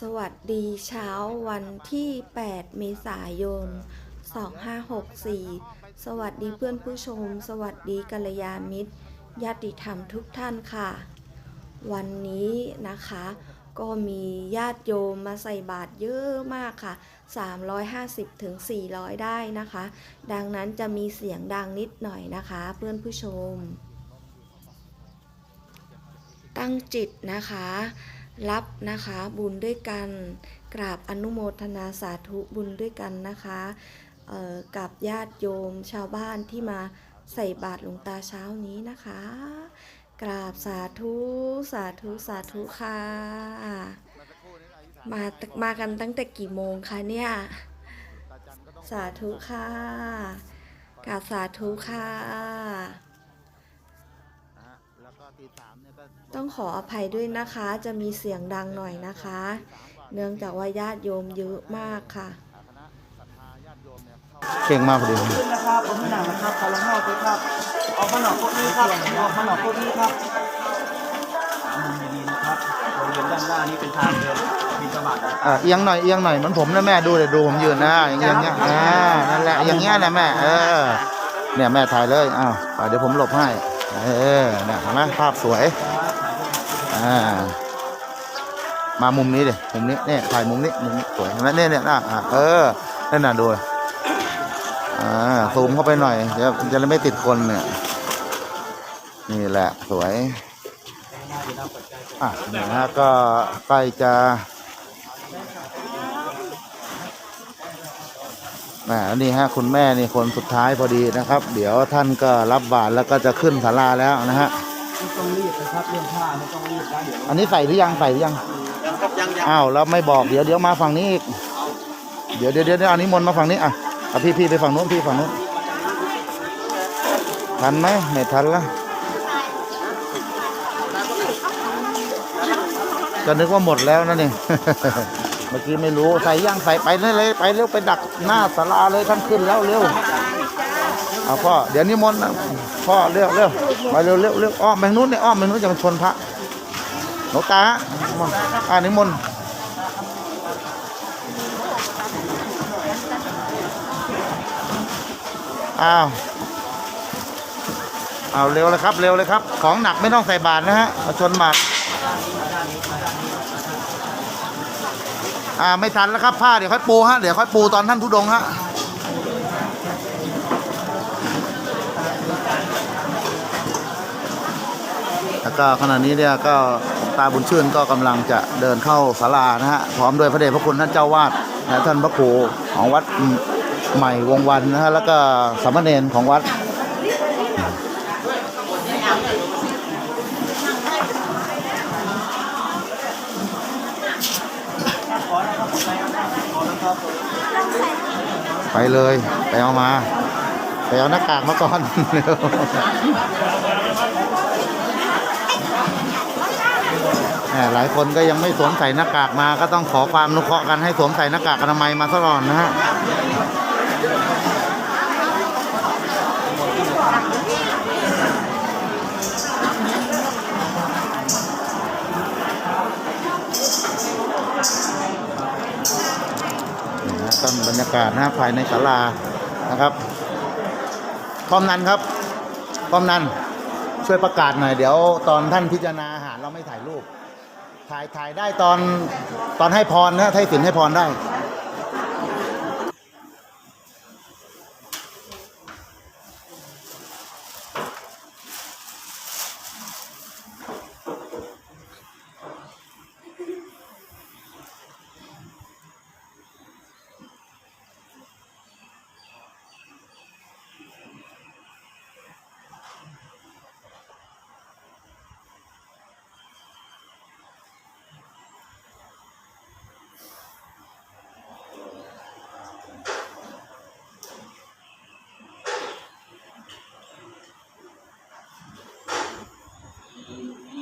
สวัสดีเช้าวันที่ 8 เมษายน 2564 สวัสดีเพื่อนผู้ชม สวัสดีกัลยาณมิตรญาติธรรมทุกท่านค่ะ วันนี้นะคะ ก็มีญาติโยมมาใส่บาตรเยอะมากค่ะ 350ถึง400 ได้นะคะ ดังนั้นจะมีเสียงดังนิดหน่อยนะคะ เพื่อนผู้ชม ตั้งจิตนะคะ รับนะคะบุญด้วยกันกราบอนุโมทนาสาธุบุญด้วยกันนะคะกับญาติโยมชาวบ้านที่มาใส่บาตรหลวงตาเช้านี้นะคะ กราบสาธุสาธุสาธุค่ะมามากันตั้งแต่กี่โมงคะเนี่ยสาธุค่ะกราบสาธุค่ะ ตีสามเนี่ยก็ต้องขออภัยด้วยนะคะ จะมีเสียงดังหน่อยนะคะ เนื่องจากว่าญาติโยมเยอะมากค่ะอ่าคณะศรัทธาญาติโยมเนี่ยเข้าเก่งมากพอดีขึ้นนะครับผมหนังนะครับคาราเมลด้วยครับออกมาหน่อยพวกนี้ครับออกมาหน่อยพวกนี้ครับมุมดีๆนะครับบริเวณด้านหน้านี้เป็นทางเดินบินสบาทนะอะเอียงหน่อยเอียงหน่อยเหมือนผมนะแม่ดูเลยดูผมยืนนะอย่างเงี้ยอย่างเงี้ยอ่านั่นแหละอย่างเงี้ยนะแม่เออเนี่ยแม่ถ่ายเลยอ้าวอะเดี๋ยวผมหลบให้ เออเนี่ยเห็นไหมภาพสวยอ่ามามุมนี้ดิมุมนี้เนี่ยถ่ายมุมนี้มุมนี้สวยเห็นไหมเนี่ยเนี่ยน่ะเออนั่นน่ะดูอ่าซูมเข้าไปหน่อยเดี๋ยวจะไม่ติดคนเนี่ยนี่แหละสวยอะเนี่ยนะก็ใกล้จะ แหมนี่ฮะคุณแม่นี่คนสุดท้ายพอดีนะครับ เดี๋ยวท่านก็รับบาตรแล้วก็จะขึ้นศาลาแล้วนะฮะไม่ต้องรีบนะครับเรื่องผ้าไม่ต้องรีบนะเดี๋ยวอันนี้ใส่หรือยังใส่หรือยังยังครับยังยังอ้าวแล้วไม่บอกเดี๋ยวเดี๋ยวมาฝั่งนี้อีกเดี๋ยวเดี๋ยวเดี๋ยวเอานิมนต์มาฝั่งนี้อะเอาพี่พี่ไปฝั่งนู้นพี่ฝั่งนู้นทันไหมไม่ทันละก็นึกว่าหมดแล้วนะนี่เเมื่อกี้ไม่รู้ใส่ย่างใส่ไปเลยเลยไปเร็วไปดักหน้าศาลาเลยท่านขึ้นแล้วเร็วเอาพ่อเดี๋ยวนิมนต์นะพ่อเร็วเร็วมาเร็วเร็วเร็วอ้อมไปนู้นเนี่ยอ้อมไปนู้นจะมาชนพระหลวงตาอ่านิมนต์อ้าวเอาเร็วเลยครับเร็วเลยครับ ของหนักไม่ต้องใส่บาตรนะฮะมาชนบาต อ่าไม่ทันแล้วครับผ้าเดี๋ยวค่อยปูฮะเดี๋ยวค่อยปูตอนท่านทุดงฮะแล้วก็ขณะนี้เนี่ยก็ตาบุญชื่นก็กำลังจะเดินเข้าศาลานะฮะพร้อมด้วยพระเดชพระคุณท่านเจ้าวาดและท่านพระครูของวัดใหม่วงวันนะฮะแล้วก็สามเณรของวัด ไปเลย ไปเอามา ไปเอาหน้ากากมาก่อนแหมหลายคนก็ยังไม่สวมใส่หน้ากากมาก็ต้องขอความนุเคราะห์กันให้สวมใส่หน้ากากอนามัยมาซะก่อนนะฮะ ต้นบรรยากาศนะภายในศาลานะครับพร้อมนันครับพร้อมนันช่วยประกาศหน่อยเดี๋ยวตอนท่านพิจารณาอาหารเราไม่ถ่ายรูป ถ่ายถ่ายได้ตอนตอนให้พรนะให้สินให้พรได้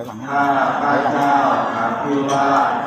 ถอยหลังข้าพเจ้าอภิวาท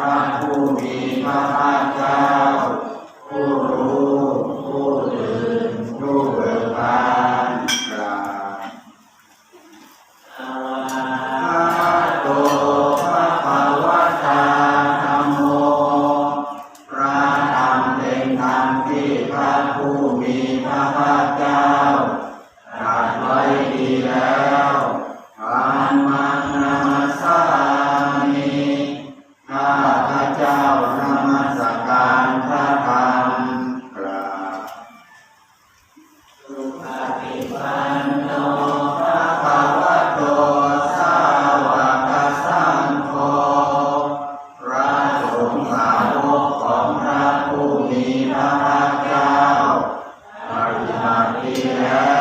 Krishna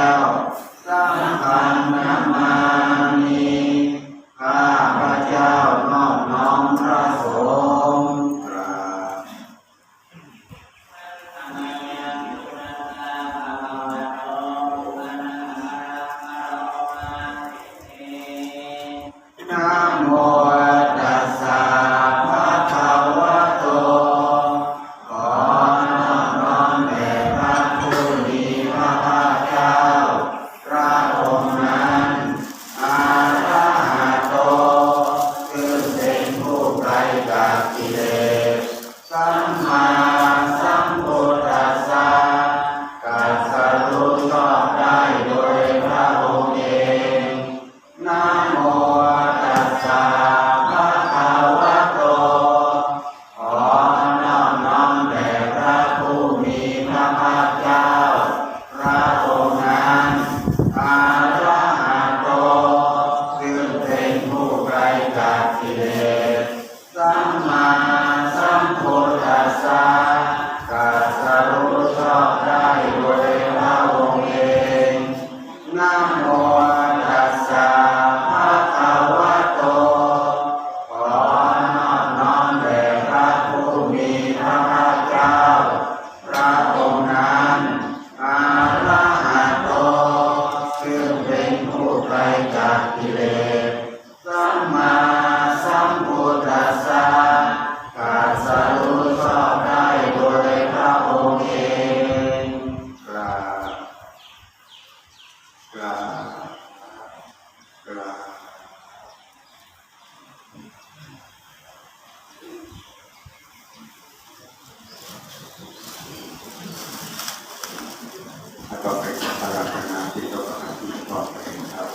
ก็ไปสักการะนาที่เจ้าประที่ชอบเองครับ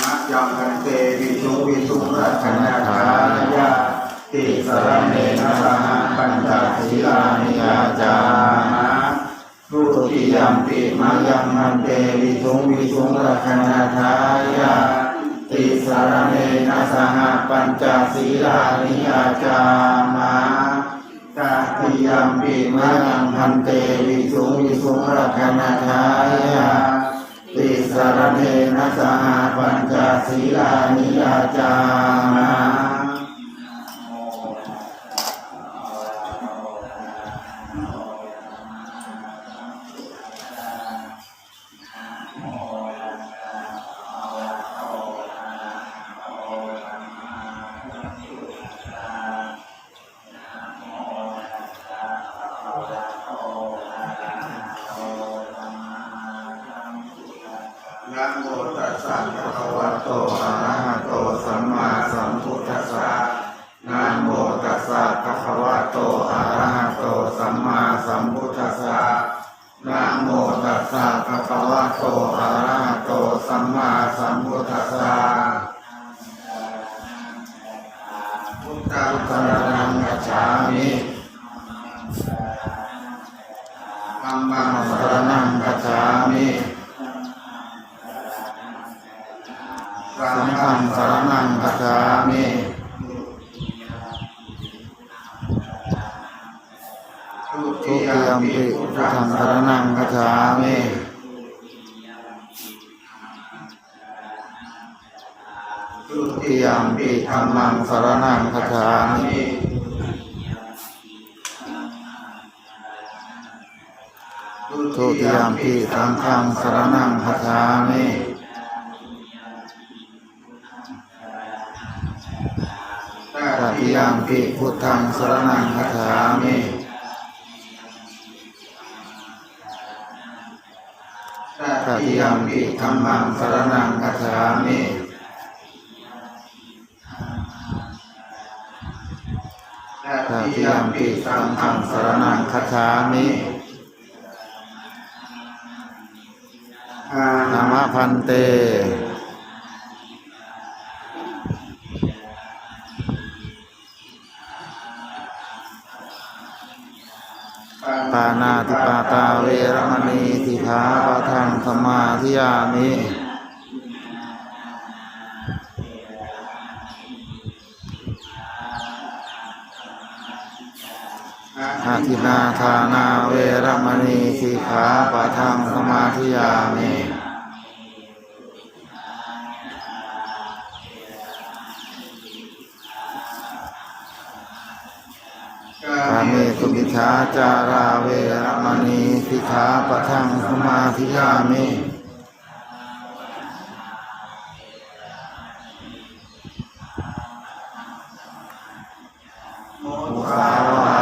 นะยังพันเตวิสุวิสุรัชนาคายาติสรเมนะสหปัญจศีลานิยาจามะรูติยัมปิมายังมันเตวิสุวิสุรัชนาคายาติสรเมนะสหปัญจศีลานิยาจามะ ติยมปีมะนังพันเตวิสุวิสุรักนาชายาติสารเนนะสหปัญจศีลานิยาจามา พุทธัสสะพุทธังสรณังกัจฉามิธัมมังสรณังกัจฉามิสังฆังสรณังกัจฉามิทุติยมปิพุทธังสรณังกัจฉามิ ทุติยัมปิธรรมังสารนังคาถามิทุติยามปิสังมังสารนังคาถามิตติยามปิพุทธังสารนังคาถามิตติยามปิธรรมังสารนังคาถามิ ตติยมปิสังฆังสรณังคัจฉามินามะพันเตปานาติปาตาเวรมณีติขาปะทังสมมาธิยามิ อาทินาทานาเวรมณีสิกขาปะทังสมาธิยามิกาเมสุมิชาจาราเวรมณีสิกขาปะทังสมาธิยามิมุสาวา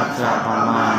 มัจจาปามา